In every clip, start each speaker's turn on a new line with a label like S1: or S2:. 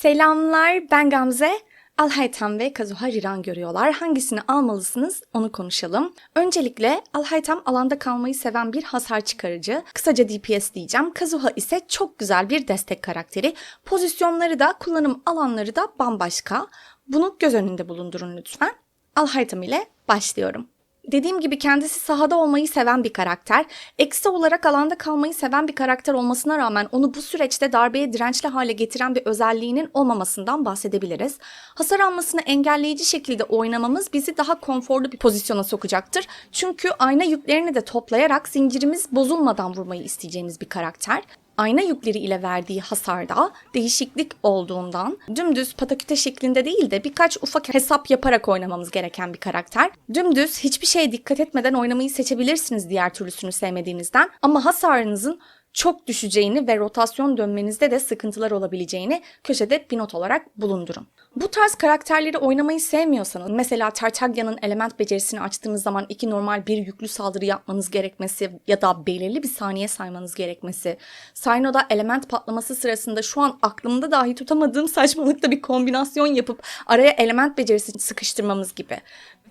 S1: Selamlar, ben Gamze. Alhaytam ve Kazuha Riran görüyorlar. Hangisini almalısınız onu konuşalım. Öncelikle Alhaytam alanda kalmayı seven bir hasar çıkarıcı. Kısaca DPS diyeceğim. Kazuha ise çok güzel bir destek karakteri. Pozisyonları da kullanım alanları da bambaşka. Bunu göz önünde bulundurun lütfen. Alhaytam ile başlıyorum. Dediğim gibi kendisi sahada olmayı seven bir karakter. Eksi olarak alanda kalmayı seven bir karakter olmasına rağmen onu bu süreçte darbeye dirençli hale getiren bir özelliğinin olmamasından bahsedebiliriz. Hasar almasını engelleyici şekilde oynamamız bizi daha konforlu bir pozisyona sokacaktır. Çünkü ayna yüklerini de toplayarak zincirimiz bozulmadan vurmayı isteyeceğimiz bir karakter ayna yükleri ile verdiği hasarda değişiklik olduğundan dümdüz pataküte şeklinde değil de birkaç ufak hesap yaparak oynamamız gereken bir karakter. Dümdüz hiçbir şeye dikkat etmeden oynamayı seçebilirsiniz diğer türlüsünü sevmediğinizden ama hasarınızın çok düşeceğini ve rotasyon dönmenizde de sıkıntılar olabileceğini köşede bir not olarak bulundurun. Bu tarz karakterleri oynamayı sevmiyorsanız, mesela Tartagya'nın element becerisini açtığınız zaman iki normal bir yüklü saldırı yapmanız gerekmesi ya da belirli bir saniye saymanız gerekmesi, Sayno'da element patlaması sırasında şu an aklımda dahi tutamadığım saçmalıkta bir kombinasyon yapıp araya element becerisi sıkıştırmamız gibi.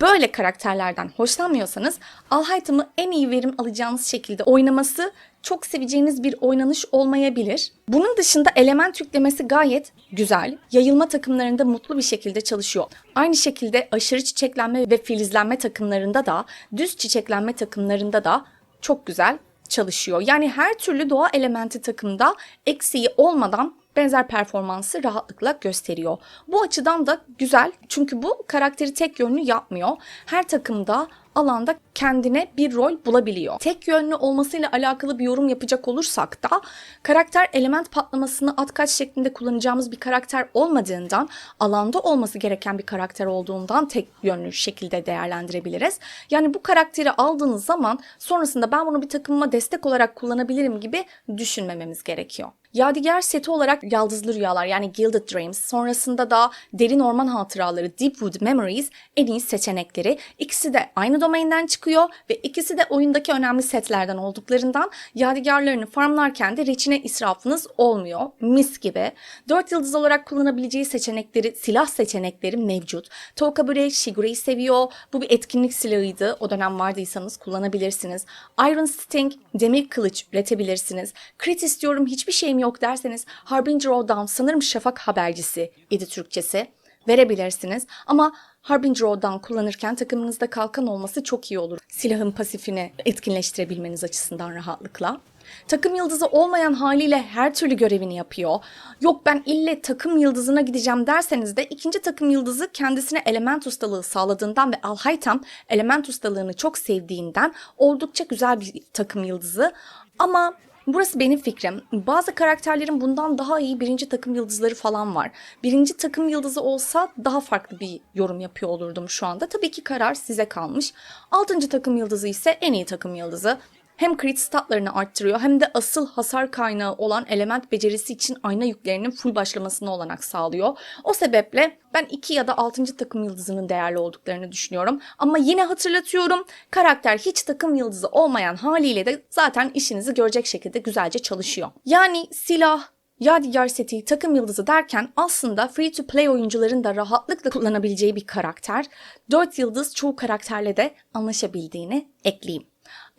S1: Böyle karakterlerden hoşlanmıyorsanız Alhaytam'ı en iyi verim alacağınız şekilde oynaması çok seveceğiniz bir oynanış olmayabilir. Bunun dışında element yüklemesi gayet güzel. Yayılma takımlarında mutlu bir şekilde çalışıyor. Aynı şekilde aşırı çiçeklenme ve filizlenme takımlarında da, düz çiçeklenme takımlarında da çok güzel çalışıyor. Yani her türlü doğa elementi takımda eksiği olmadan benzer performansı rahatlıkla gösteriyor. Bu açıdan da güzel çünkü bu karakteri tek yönlü yapmıyor. Her takımda alanda kendine bir rol bulabiliyor. Tek yönlü olmasıyla alakalı bir yorum yapacak olursak da karakter element patlamasını at kaç şeklinde kullanacağımız bir karakter olmadığından alanda olması gereken bir karakter olduğundan tek yönlü şekilde değerlendirebiliriz. Yani bu karakteri aldığınız zaman sonrasında ben bunu bir takımıma destek olarak kullanabilirim gibi düşünmememiz gerekiyor. Yadigar seti olarak Yaldızlı Rüyalar yani Gilded Dreams, sonrasında da Derin Orman Hatıraları Deepwood Memories en iyi seçenekleri. İkisi de aynı domainden çıkıyor ve ikisi de oyundaki önemli setlerden olduklarından yadigarlarını farmlarken de reçine israfınız olmuyor. Mis gibi. 4 yıldız olarak kullanabileceği seçenekleri, silah seçenekleri mevcut. Tokabure Shigure'yi seviyor. Bu bir etkinlik silahıydı. O dönem vardıysanız kullanabilirsiniz. Iron Sting, demir kılıç üretebilirsiniz. Crit istiyorum hiçbir şeyim yok derseniz Harbinger O'Down sanırım şafak habercisi idi Türkçesi verebilirsiniz. Ama Harbinger O'Down kullanırken takımınızda kalkan olması çok iyi olur. Silahın pasifini etkinleştirebilmeniz açısından rahatlıkla. Takım yıldızı olmayan haliyle her türlü görevini yapıyor. Yok ben ille takım yıldızına gideceğim derseniz de ikinci takım yıldızı kendisine element ustalığı sağladığından ve Alhaytam element ustalığını çok sevdiğinden oldukça güzel bir takım yıldızı. Ama Burası benim fikrim. Bazı karakterlerin bundan daha iyi birinci takım yıldızları falan var. Birinci takım yıldızı olsa daha farklı bir yorum yapıyor olurdum şu anda. Tabii ki karar size kalmış. Altıncı takım yıldızı ise en iyi takım yıldızı hem crit statlarını arttırıyor hem de asıl hasar kaynağı olan element becerisi için ayna yüklerinin full başlamasına olanak sağlıyor. O sebeple ben 2 ya da 6. takım yıldızının değerli olduklarını düşünüyorum. Ama yine hatırlatıyorum karakter hiç takım yıldızı olmayan haliyle de zaten işinizi görecek şekilde güzelce çalışıyor. Yani silah, Yadigar seti, takım yıldızı derken aslında free to play oyuncuların da rahatlıkla kullanabileceği bir karakter. 4 yıldız çoğu karakterle de anlaşabildiğini ekleyeyim.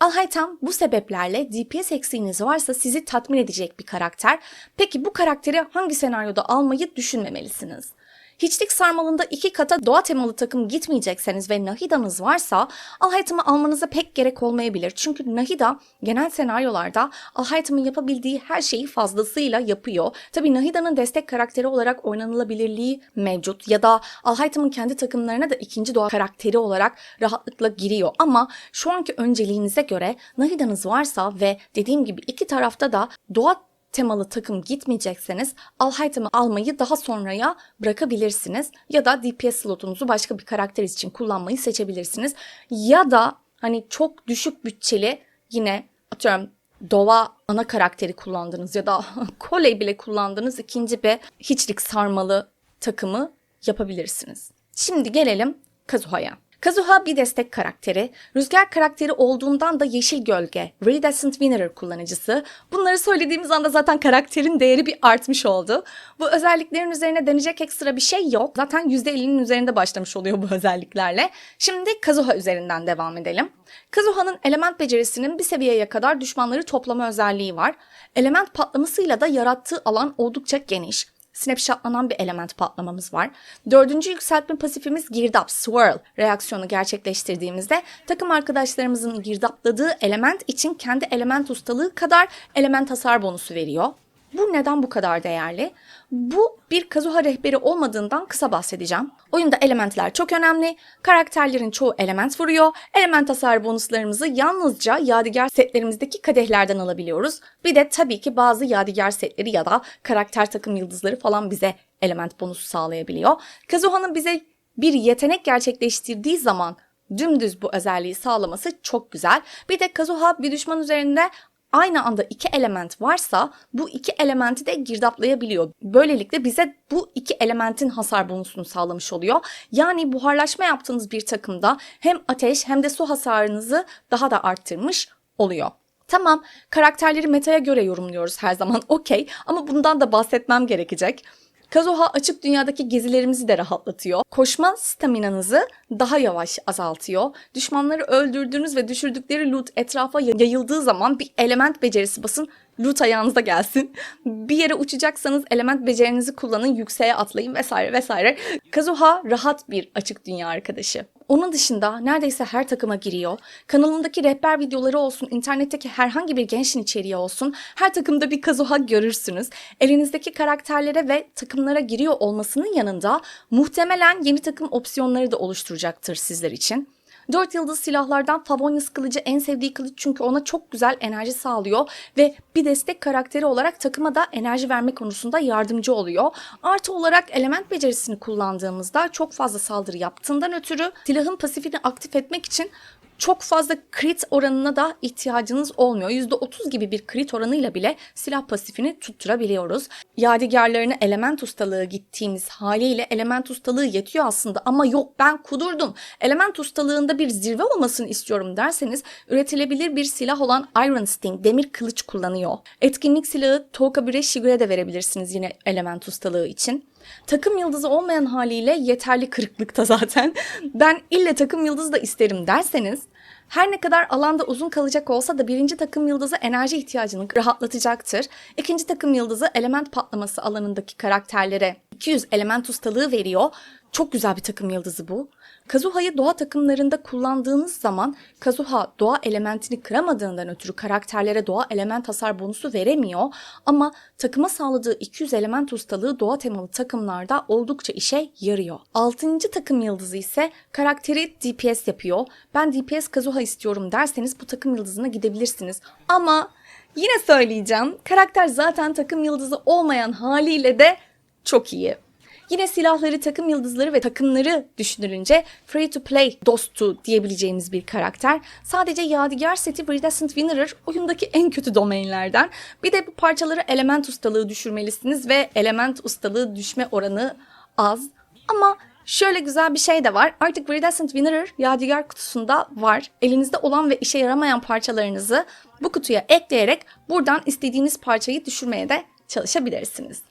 S1: Alhaytam bu sebeplerle DPS eksiğiniz varsa sizi tatmin edecek bir karakter. Peki bu karakteri hangi senaryoda almayı düşünmemelisiniz? Hiçlik sarmalında iki kata doğa temalı takım gitmeyecekseniz ve Nahida'nız varsa Alhaytam'ı almanıza pek gerek olmayabilir. Çünkü Nahida genel senaryolarda Alhaytam'ın yapabildiği her şeyi fazlasıyla yapıyor. Tabi Nahida'nın destek karakteri olarak oynanılabilirliği mevcut ya da Alhaytam'ın kendi takımlarına da ikinci doğa karakteri olarak rahatlıkla giriyor. Ama şu anki önceliğinize göre Nahida'nız varsa ve dediğim gibi iki tarafta da doğa temalı takım gitmeyecekseniz Alhaytam'ı almayı daha sonraya bırakabilirsiniz. Ya da DPS slotunuzu başka bir karakter için kullanmayı seçebilirsiniz. Ya da hani çok düşük bütçeli yine atıyorum Dova ana karakteri kullandınız ya da Koley bile kullandığınız ikinci bir hiçlik sarmalı takımı yapabilirsiniz. Şimdi gelelim Kazuha'ya. Kazuha bir destek karakteri, rüzgar karakteri olduğundan da yeşil gölge, Iridescent Winnerer kullanıcısı. Bunları söylediğimiz anda zaten karakterin değeri bir artmış oldu. Bu özelliklerin üzerine deneyecek ekstra bir şey yok. Zaten %50'nin üzerinde başlamış oluyor bu özelliklerle. Şimdi Kazuha üzerinden devam edelim. Kazuha'nın element becerisinin bir seviyeye kadar düşmanları toplama özelliği var. Element patlamasıyla da yarattığı alan oldukça geniş. Snapshotlanan bir element patlamamız var. Dördüncü yükseltme pasifimiz girdap, swirl reaksiyonu gerçekleştirdiğimizde takım arkadaşlarımızın girdapladığı element için kendi element ustalığı kadar element hasar bonusu veriyor. Bu neden bu kadar değerli? Bu bir Kazuha rehberi olmadığından kısa bahsedeceğim. Oyunda elementler çok önemli. Karakterlerin çoğu element vuruyor. Element hasar bonuslarımızı yalnızca yadigar setlerimizdeki kadehlerden alabiliyoruz. Bir de tabii ki bazı yadigar setleri ya da karakter takım yıldızları falan bize element bonusu sağlayabiliyor. Kazuha'nın bize bir yetenek gerçekleştirdiği zaman dümdüz bu özelliği sağlaması çok güzel. Bir de Kazuha bir düşman üzerinde aynı anda iki element varsa bu iki elementi de girdaplayabiliyor. Böylelikle bize bu iki elementin hasar bonusunu sağlamış oluyor. Yani buharlaşma yaptığınız bir takımda hem ateş hem de su hasarınızı daha da arttırmış oluyor. Tamam, karakterleri metaya göre yorumluyoruz her zaman okey ama bundan da bahsetmem gerekecek. Kazuha açık dünyadaki gezilerimizi de rahatlatıyor. Koşma staminanızı daha yavaş azaltıyor. Düşmanları öldürdüğünüz ve düşürdükleri loot etrafa yayıldığı zaman bir element becerisi basın loot ayağınıza gelsin. Bir yere uçacaksanız element becerinizi kullanın, yükseğe atlayın vesaire vesaire. Kazuha rahat bir açık dünya arkadaşı. Onun dışında neredeyse her takıma giriyor. Kanalındaki rehber videoları olsun, internetteki herhangi bir gençin içeriği olsun, her takımda bir Kazuha görürsünüz. Elinizdeki karakterlere ve takımlara giriyor olmasının yanında muhtemelen yeni takım opsiyonları da oluşturacaktır sizler için. 4 yıldız silahlardan Favonius kılıcı en sevdiği kılıç çünkü ona çok güzel enerji sağlıyor ve bir destek karakteri olarak takıma da enerji verme konusunda yardımcı oluyor. Artı olarak element becerisini kullandığımızda çok fazla saldırı yaptığından ötürü silahın pasifini aktif etmek için çok fazla crit oranına da ihtiyacınız olmuyor. %30 gibi bir crit oranıyla bile silah pasifini tutturabiliyoruz. Yadigarlarını element ustalığı gittiğimiz haliyle element ustalığı yetiyor aslında ama yok ben kudurdum. Element ustalığında bir zirve olmasını istiyorum derseniz üretilebilir bir silah olan Iron Sting demir kılıç kullanıyor. Etkinlik silahı Toka Shigure de verebilirsiniz yine element ustalığı için. Takım yıldızı olmayan haliyle yeterli kırıklıkta zaten. Ben ille takım yıldızı da isterim derseniz her ne kadar alanda uzun kalacak olsa da birinci takım yıldızı enerji ihtiyacını rahatlatacaktır. İkinci takım yıldızı element patlaması alanındaki karakterlere 200 element ustalığı veriyor. Çok güzel bir takım yıldızı bu. Kazuha'yı doğa takımlarında kullandığınız zaman Kazuha doğa elementini kıramadığından ötürü karakterlere doğa element hasar bonusu veremiyor ama takıma sağladığı 200 element ustalığı doğa temalı takımlarda oldukça işe yarıyor. 6. takım yıldızı ise karakteri DPS yapıyor. Ben DPS Kazuha istiyorum derseniz bu takım yıldızına gidebilirsiniz. Ama yine söyleyeceğim karakter zaten takım yıldızı olmayan haliyle de çok iyi. Yine silahları, takım yıldızları ve takımları düşünülünce free to play dostu diyebileceğimiz bir karakter. Sadece Yadigar seti Iridescent Winnerer oyundaki en kötü domainlerden. Bir de bu parçaları element ustalığı düşürmelisiniz ve element ustalığı düşme oranı az. Ama Şöyle güzel bir şey de var. Artık Iridescent Winnerer Yadigar kutusunda var. Elinizde olan ve işe yaramayan parçalarınızı bu kutuya ekleyerek buradan istediğiniz parçayı düşürmeye de çalışabilirsiniz.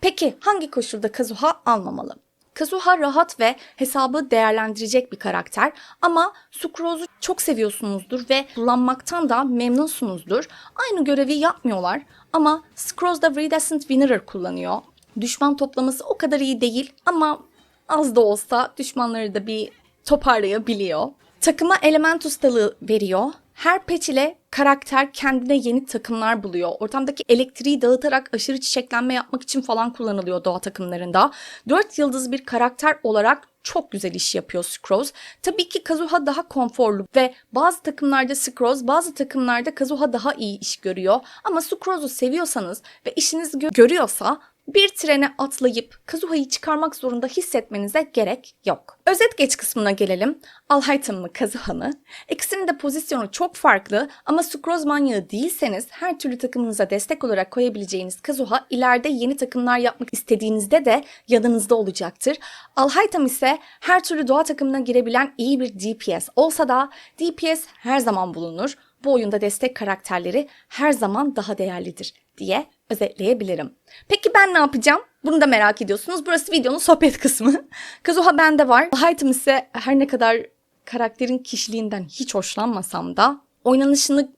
S1: Peki hangi koşulda Kazuha almamalı? Kazuha rahat ve hesabı değerlendirecek bir karakter ama Sucrose'u çok seviyorsunuzdur ve kullanmaktan da memnunsunuzdur. Aynı görevi yapmıyorlar ama Sucrose da Iridescent Winnerer kullanıyor. Düşman toplaması o kadar iyi değil ama az da olsa düşmanları da bir toparlayabiliyor. Takıma element ustalığı veriyor. Her patch ile karakter kendine yeni takımlar buluyor. Ortamdaki elektriği dağıtarak aşırı çiçeklenme yapmak için falan kullanılıyor doğa takımlarında. 4 yıldız bir karakter olarak çok güzel iş yapıyor Scrolls. Tabii ki Kazuha daha konforlu ve bazı takımlarda Scrolls, bazı takımlarda Kazuha daha iyi iş görüyor. Ama Scrolls'u seviyorsanız ve işiniz gö- görüyorsa bir trene atlayıp Kazuha'yı çıkarmak zorunda hissetmenize gerek yok. Özet geç kısmına gelelim. Alhaytam mı Kazuha mı? İkisinin de pozisyonu çok farklı ama sukroz manyağı değilseniz her türlü takımınıza destek olarak koyabileceğiniz Kazuha ileride yeni takımlar yapmak istediğinizde de yanınızda olacaktır. Alhaytam ise her türlü doğa takımına girebilen iyi bir DPS olsa da DPS her zaman bulunur. Bu oyunda destek karakterleri her zaman daha değerlidir diye özetleyebilirim. Peki ben ne yapacağım? Bunu da merak ediyorsunuz. Burası videonun sohbet kısmı. Kazuha bende var. Alhaytam ise her ne kadar karakterin kişiliğinden hiç hoşlanmasam da oynanışını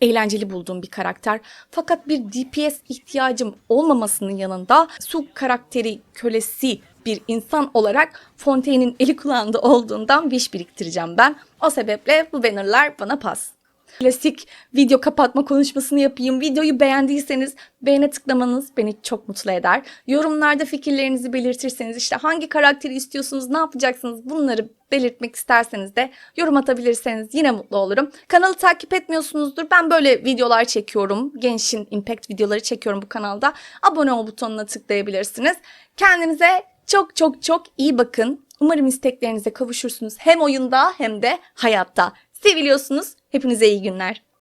S1: eğlenceli bulduğum bir karakter. Fakat bir DPS ihtiyacım olmamasının yanında su karakteri kölesi bir insan olarak Fontaine'in eli kulağında olduğundan wish biriktireceğim ben. O sebeple bu bannerlar bana pas. Klasik video kapatma konuşmasını yapayım. Videoyu beğendiyseniz beğene tıklamanız beni çok mutlu eder. Yorumlarda fikirlerinizi belirtirseniz işte hangi karakteri istiyorsunuz, ne yapacaksınız bunları belirtmek isterseniz de yorum atabilirseniz yine mutlu olurum. Kanalı takip etmiyorsunuzdur. Ben böyle videolar çekiyorum. Gençin Impact videoları çekiyorum bu kanalda. Abone ol butonuna tıklayabilirsiniz. Kendinize çok çok çok iyi bakın. Umarım isteklerinize kavuşursunuz hem oyunda hem de hayatta. Seviliyorsunuz. Hepinize iyi günler.